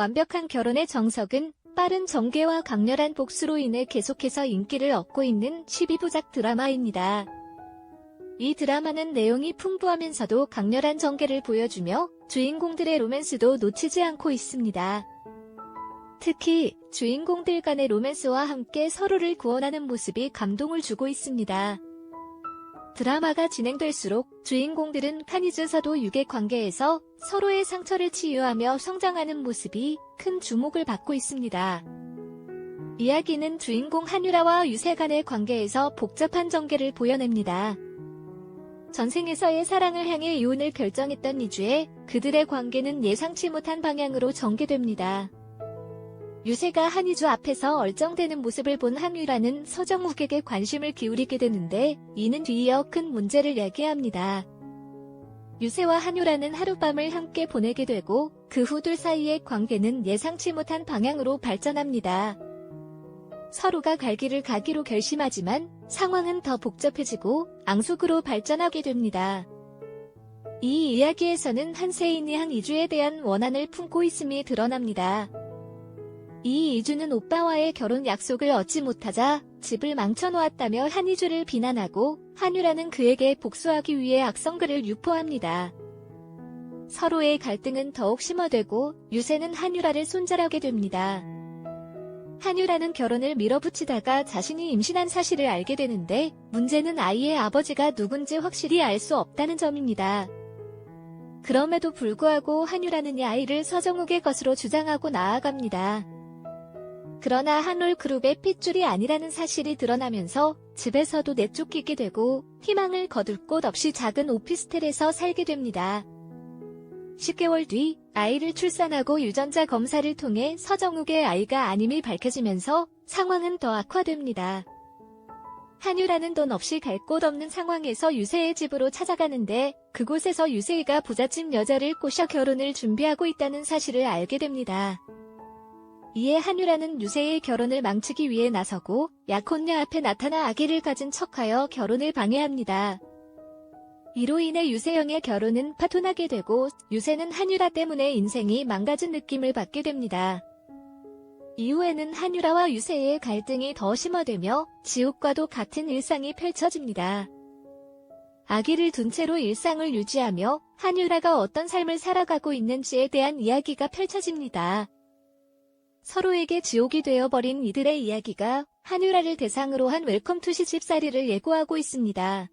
완벽한 결혼의 정석은 빠른 전개와 강렬한 복수로 인해 계속해서 인기를 얻고 있는 12부작 드라마입니다. 이 드라마는 내용이 풍부하면서도 강렬한 전개를 보여주며 주인공들의 로맨스도 놓치지 않고 있습니다. 특히 주인공들 간의 로맨스와 함께 서로를 구원하는 모습이 감동을 주고 있습니다. 드라마가 진행될수록 주인공들은 카니즈 서도 유괴 관계에서 서로의 상처를 치유하며 성장하는 모습이 큰 주목을 받고 있습니다. 이야기는 주인공 한유라와 유세 간의 관계에서 복잡한 전개를 보여냅니다. 전생에서의 사랑을 향해 이혼을 결정했던 이주에 그들의 관계는 예상치 못한 방향으로 전개됩니다. 유세가 한이주 앞에서 얼쩡대는 모습을 본 한유라는 서정욱에게 관심을 기울이게 되는데 이는 뒤이어 큰 문제를 야기합니다. 유세와 한유라는 하룻밤을 함께 보내게 되고 그 후 둘 사이의 관계는 예상치 못한 방향으로 발전합니다. 서로가 갈 길을 가기로 결심하지만 상황은 더 복잡해지고 앙숙으로 발전하게 됩니다. 이 이야기에서는 한세인이 한 이주에 대한 원한을 품고 있음이 드러납니다. 이 이주는 오빠와의 결혼 약속을 얻지 못하자 집을 망쳐놓았다며 한이주를 비난하고 한유라는 그에게 복수하기 위해 악성글을 유포합니다. 서로의 갈등은 더욱 심화되고 유세는 한유라를 손절하게 됩니다. 한유라는 결혼을 밀어붙이다가 자신이 임신한 사실을 알게 되는데 문제는 아이의 아버지가 누군지 확실히 알 수 없다는 점입니다. 그럼에도 불구하고 한유라는 이 아이를 서정욱의 것으로 주장하고 나아갑니다. 그러나 한올 그룹의 핏줄이 아니라는 사실이 드러나면서 집에서도 내쫓기게 되고 희망을 거둘 곳 없이 작은 오피스텔에서 살게 됩니다. 10개월 뒤 아이를 출산하고 유전자 검사를 통해 서정욱의 아이가 아님이 밝혀지면서 상황은 더 악화됩니다. 한유라는 돈 없이 갈 곳 없는 상황에서 유세의 집으로 찾아가는데 그곳에서 유세이가 부잣집 여자를 꼬셔 결혼을 준비하고 있다는 사실을 알게 됩니다. 이에 한유라는 유세의 결혼을 망치기 위해 나서고 약혼녀 앞에 나타나 아기를 가진 척하여 결혼을 방해합니다. 이로 인해 유세영의 결혼은 파토나게 되고 유세는 한유라 때문에 인생이 망가진 느낌을 받게 됩니다. 이후에는 한유라와 유세의 갈등이 더 심화되며 지옥과도 같은 일상이 펼쳐집니다. 아기를 둔 채로 일상을 유지하며 한유라가 어떤 삶을 살아가고 있는지에 대한 이야기가 펼쳐집니다. 서로에게 지옥이 되어버린 이들의 이야기가 한유라를 대상으로 한 웰컴 투 시집살이를 예고하고 있습니다.